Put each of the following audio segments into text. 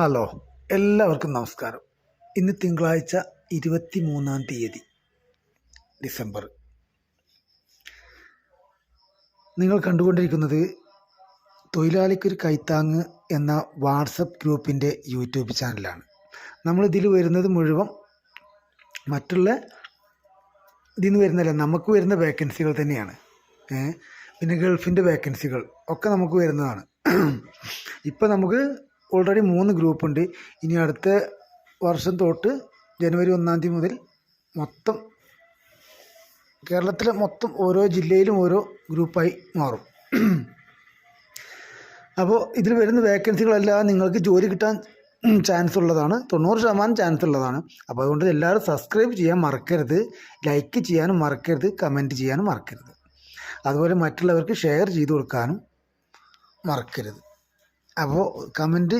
Hello എല്ലാവർക്കും നമസ്കാരം. ഇന്ന് തിങ്കളാഴ്ച ഇരുപത്തി മൂന്നാം തീയതി ഡിസംബർ. നിങ്ങൾ കണ്ടുകൊണ്ടിരിക്കുന്നത് തൊഴിലാളിക്കൊരു കൈത്താങ് എന്ന വാട്സപ്പ് ഗ്രൂപ്പിന്റെ യൂട്യൂബ് ചാനലാണ്. നമ്മളിതിൽ വരുന്നത് മുഴുവൻ മറ്റുള്ള ഇതിൽ നിന്ന് വരുന്നതല്ല നമുക്ക് വരുന്ന വേക്കൻസികൾ തന്നെയാണ്. പിന്നെ ഗൾഫിന്റെ വേക്കൻസികൾ ഒക്കെ നമുക്ക് വരുന്നതാണ്. ഇപ്പം നമുക്ക് ഓൾറെഡി മൂന്ന് ഗ്രൂപ്പുണ്ട് ഇനി അടുത്ത വർഷം തൊട്ട് ജനുവരി ഒന്നാം തീയതി മുതൽ മൊത്തം കേരളത്തിലെ മൊത്തം ഓരോ ജില്ലയിലും ഓരോ ഗ്രൂപ്പായി മാറും. അപ്പോൾ ഇതിൽ വരുന്ന വേക്കൻസികളെല്ലാം നിങ്ങൾക്ക് ജോലി കിട്ടാൻ ചാൻസ് ഉള്ളതാണ്. തൊണ്ണൂറ് ശതമാനം ചാൻസ് ഉള്ളതാണ്. അപ്പോൾ അതുകൊണ്ട് എല്ലാവരും സബ്സ്ക്രൈബ് ചെയ്യാൻ മറക്കരുത്. ലൈക്ക് ചെയ്യാനും മറക്കരുത്. കമന്റ് ചെയ്യാനും മറക്കരുത്. അതുപോലെ മറ്റുള്ളവർക്ക് ഷെയർ ചെയ്ത് കൊടുക്കാനും മറക്കരുത്. അപ്പോൾ കമന്റ്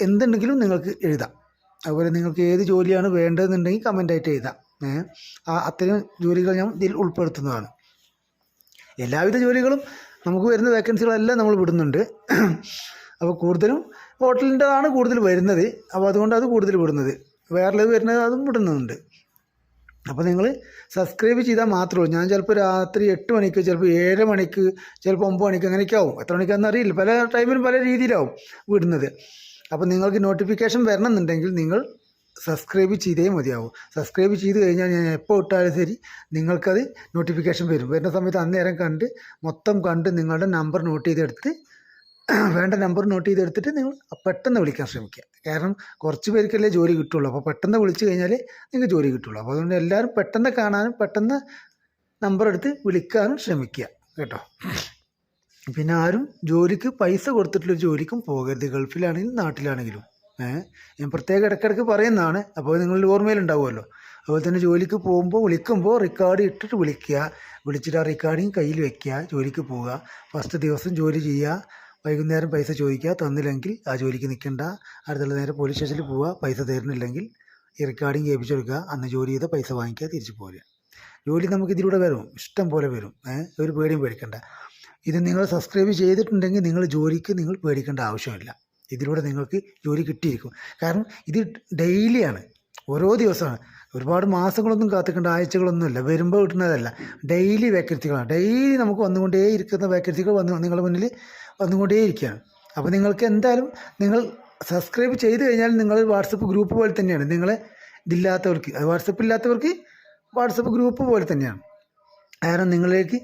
എന്തുണ്ടെങ്കിലും നിങ്ങൾക്ക് എഴുതാം. അതുപോലെ നിങ്ങൾക്ക് ഏത് ജോലിയാണ് വേണ്ടതെന്നുണ്ടെങ്കിൽ കമന്റായിട്ട് എഴുതാം. ആ അത്തരം ജോലികൾ ഞാൻ ഇതിൽ ഉൾപ്പെടുത്തുന്നതാണ്. എല്ലാവിധ ജോലികളും നമുക്ക് വരുന്ന വേക്കൻസികളെല്ലാം നമ്മൾ വിടുന്നുണ്ട്. അപ്പോൾ കൂടുതലും ഹോട്ടലിന്റെതാണ് കൂടുതൽ വരുന്നത്. അപ്പോൾ അതുകൊണ്ട് അത് കൂടുതൽ വിടുന്നത്. വേറെ വരുന്നത് അതും വിടുന്നുണ്ട്. അപ്പോൾ നിങ്ങൾ സബ്സ്ക്രൈബ് ചെയ്താൽ മാത്രമേ ഞാൻ ചിലപ്പോൾ രാത്രി എട്ട് മണിക്ക് ചിലപ്പോൾ ഏഴ് മണിക്ക് ചിലപ്പോൾ ഒമ്പത് മണിക്ക് അങ്ങനെയൊക്കെ ആവും. എത്ര മണിക്കാണെന്ന് അറിയില്ല. പല ടൈമിലും പല രീതിയിലാവും വിടുന്നത്. അപ്പോൾ നിങ്ങൾക്ക് നോട്ടിഫിക്കേഷൻ വരണമെന്നുണ്ടെങ്കിൽ നിങ്ങൾ സബ്സ്ക്രൈബ് ചെയ്തേ മതിയാവും. സബ്സ്ക്രൈബ് ചെയ്ത് കഴിഞ്ഞാൽ ഞാൻ എപ്പോൾ ഇട്ടാലും ശരി നിങ്ങൾക്കത് നോട്ടിഫിക്കേഷൻ വരും. വരുന്ന സമയത്ത് അന്നേരം കണ്ട് മൊത്തം കണ്ട് നിങ്ങളുടെ നമ്പർ നോട്ട് ചെയ്തെടുത്ത് വേണ്ട നമ്പർ നോട്ട് ചെയ്തെടുത്തിട്ട് നിങ്ങൾ പെട്ടെന്ന് വിളിക്കാൻ ശ്രമിക്കുക. കാരണം കുറച്ച് പേർക്കല്ലേ ജോലി കിട്ടുള്ളൂ. അപ്പോൾ പെട്ടെന്ന് വിളിച്ചു കഴിഞ്ഞാൽ നിങ്ങൾക്ക് ജോലി കിട്ടുള്ളൂ. അപ്പോൾ അതുകൊണ്ട് എല്ലാവരും പെട്ടെന്ന് കാണാനും പെട്ടെന്ന് നമ്പർ എടുത്ത് വിളിക്കാനും ശ്രമിക്കുക. കേട്ടോ? പിന്നെ ആരും ജോലിക്ക് പൈസ കൊടുത്തിട്ടുള്ള ജോലിക്കും പോകരുത്. ഗൾഫിലാണെങ്കിലും നാട്ടിലാണെങ്കിലും. ഏഹ് ഞാൻ പ്രത്യേകം ഇടയ്ക്കിടയ്ക്ക് പറയുന്നതാണ്. അപ്പോൾ നിങ്ങളുടെ ഓർമ്മയിലുണ്ടാവുമല്ലോ. അതുപോലെ തന്നെ ജോലിക്ക് പോകുമ്പോൾ വിളിക്കുമ്പോൾ റെക്കോർഡ് ഇട്ടിട്ട് വിളിക്കുക. വിളിച്ചിട്ട് ആ റെക്കോർഡിങ് കയ്യിൽ വെക്കുക. ജോലിക്ക് പോവുക. ഫസ്റ്റ് ദിവസം ജോലി ചെയ്യുക. വൈകുന്നേരം പൈസ ചോദിക്കുക തന്നില്ലെങ്കിൽ ആ ജോലിക്ക് നിൽക്കണ്ട അടുത്തുള്ള നേരം പോലീസ് സ്റ്റേഷനിൽ പോവുക. പൈസ തരുന്നില്ലെങ്കിൽ ഈ റെക്കോർഡിങ് കൊടുക്കുക. അന്ന് ജോലി ചെയ്ത പൈസ വാങ്ങിക്കുക തിരിച്ചു പോരുക. ജോലി നമുക്ക് ഇതിലൂടെ വരും. ഇഷ്ടം പോലെ വരും. ഒരു പേടിയും പേടിക്കണ്ട. ഇത് നിങ്ങൾ സബ്സ്ക്രൈബ് ചെയ്തിട്ടുണ്ടെങ്കിൽ നിങ്ങൾ ജോലിക്ക് നിങ്ങൾ പേടിക്കേണ്ട ആവശ്യമില്ല. ഇതിലൂടെ നിങ്ങൾക്ക് ജോലി കിട്ടിയിരിക്കും. കാരണം ഇത് ഡെയിലിയാണ് ഓരോ ദിവസമാണ്. ഒരുപാട് മാസങ്ങളൊന്നും കാത്തിക്കേണ്ട ആഴ്ചകളൊന്നുമില്ല. വരുമ്പോൾ കിട്ടുന്നതല്ല. ഡെയിലി വേക്കൻസികളാണ് ഡെയിലി നമുക്ക് വന്നുകൊണ്ടേ ഇരിക്കുന്ന വേക്കൻസികൾ വന്ന് നിങ്ങളുടെ മുന്നിൽ വന്നുകൊണ്ടേ ഇരിക്കുകയാണ് അപ്പോൾ നിങ്ങൾക്ക് എന്തായാലും നിങ്ങൾ സബ്സ്ക്രൈബ് ചെയ്ത് കഴിഞ്ഞാൽ നിങ്ങൾ വാട്സപ്പ് ഗ്രൂപ്പ് പോലെ തന്നെയാണ്. നിങ്ങളെ ഇതില്ലാത്തവർക്ക് അത് വാട്സപ്പ് ഇല്ലാത്തവർക്ക് വാട്സപ്പ് ഗ്രൂപ്പ് പോലെ തന്നെയാണ്. കാരണം നിങ്ങളിലേക്ക്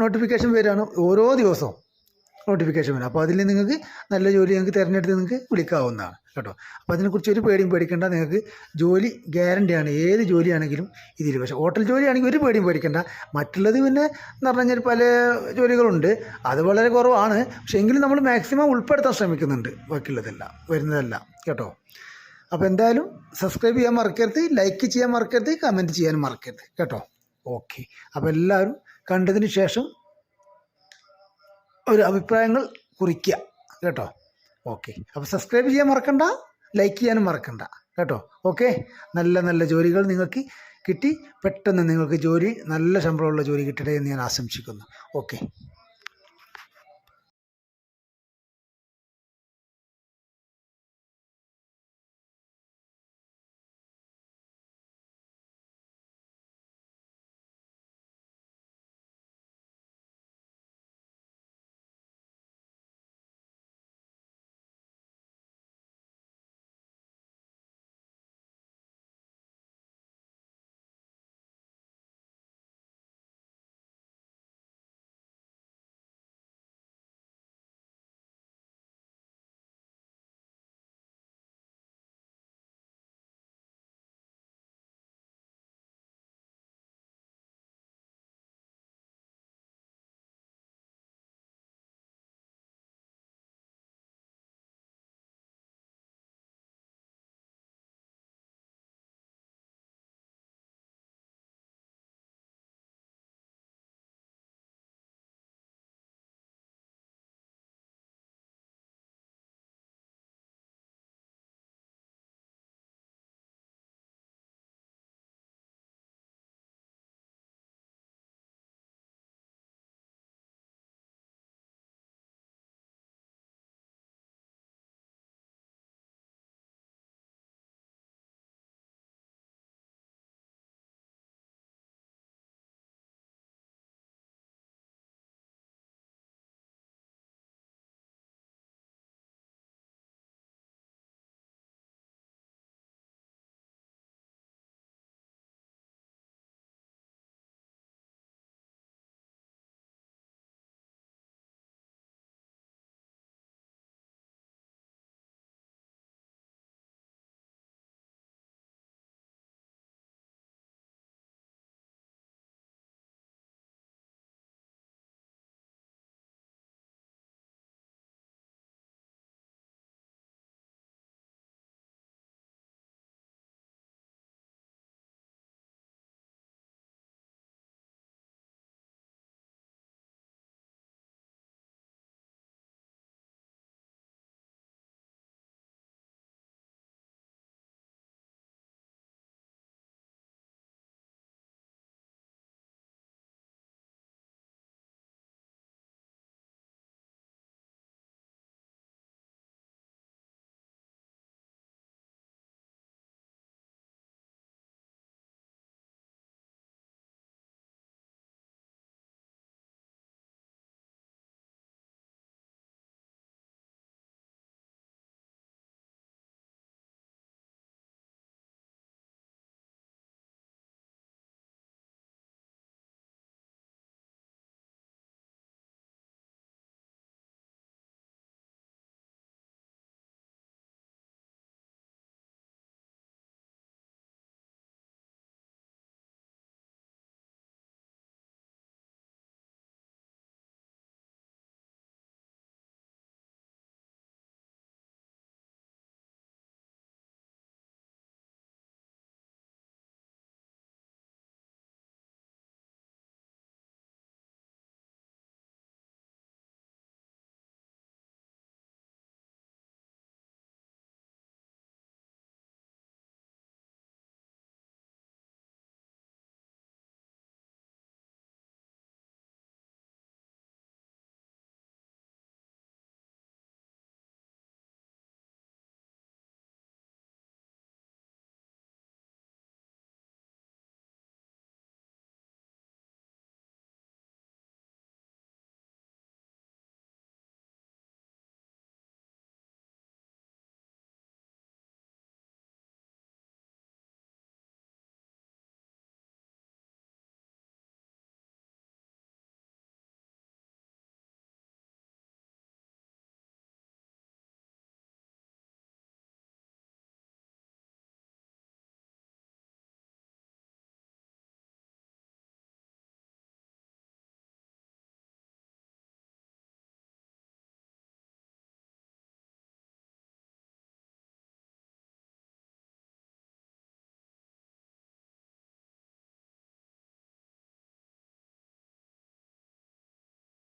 നോട്ടിഫിക്കേഷൻ വരികയാണ് ഓരോ ദിവസവും. നോട്ടിഫിക്കേഷൻ വരും. അപ്പോൾ അതിൽ നിങ്ങൾക്ക് നല്ല ജോലി നിങ്ങൾക്ക് തിരഞ്ഞെടുത്ത് നിങ്ങൾക്ക് വിളിക്കാവുന്നതാണ് കേട്ടോ. അപ്പോൾ അതിനെക്കുറിച്ച് ഒരു പേടിയും പേടിക്കേണ്ട. നിങ്ങൾക്ക് ജോലി ഗ്യാരണ്ടിയാണ് ഏത് ജോലിയാണെങ്കിലും ഇതിൽ പക്ഷേ ഹോട്ടൽ ജോലിയാണെങ്കിൽ ഒരു പേടിയും പേടിക്കേണ്ട. മറ്റുള്ളത് പിന്നെ എന്ന് പറഞ്ഞു കഴിഞ്ഞാൽ പല ജോലികളുണ്ട്. അത് വളരെ കുറവാണ്. പക്ഷേ എങ്കിലും നമ്മൾ മാക്സിമം ഉൾപ്പെടുത്താൻ ശ്രമിക്കുന്നുണ്ട് ബാക്കിയുള്ളതെല്ലാം വരുന്നതെല്ലാം കേട്ടോ. അപ്പോൾ എന്തായാലും സബ്സ്ക്രൈബ് ചെയ്യാൻ മറക്കരുത് ലൈക്ക് ചെയ്യാൻ മറക്കരുത് കമന്റ് ചെയ്യാൻ മറക്കരുത് കേട്ടോ. ഓക്കെ അപ്പോൾ എല്ലാവരും കണ്ടതിന് ശേഷം ഒരു അഭിപ്രായങ്ങൾ കുറിക്കുക കേട്ടോ? ഓക്കെ. അപ്പോൾ സബ്സ്ക്രൈബ് ചെയ്യാൻ മറക്കണ്ട ലൈക്ക് ചെയ്യാനും മറക്കണ്ട. കേട്ടോ? ഓക്കെ? നല്ല നല്ല ജോലികൾ നിങ്ങൾക്ക് കിട്ടി. പെട്ടെന്ന് നിങ്ങൾക്ക് ജോലി നല്ല ശമ്പളമുള്ള ജോലി കിട്ടട്ടെ എന്ന് ഞാൻ ആശംസിക്കുന്നു. ഓക്കെ.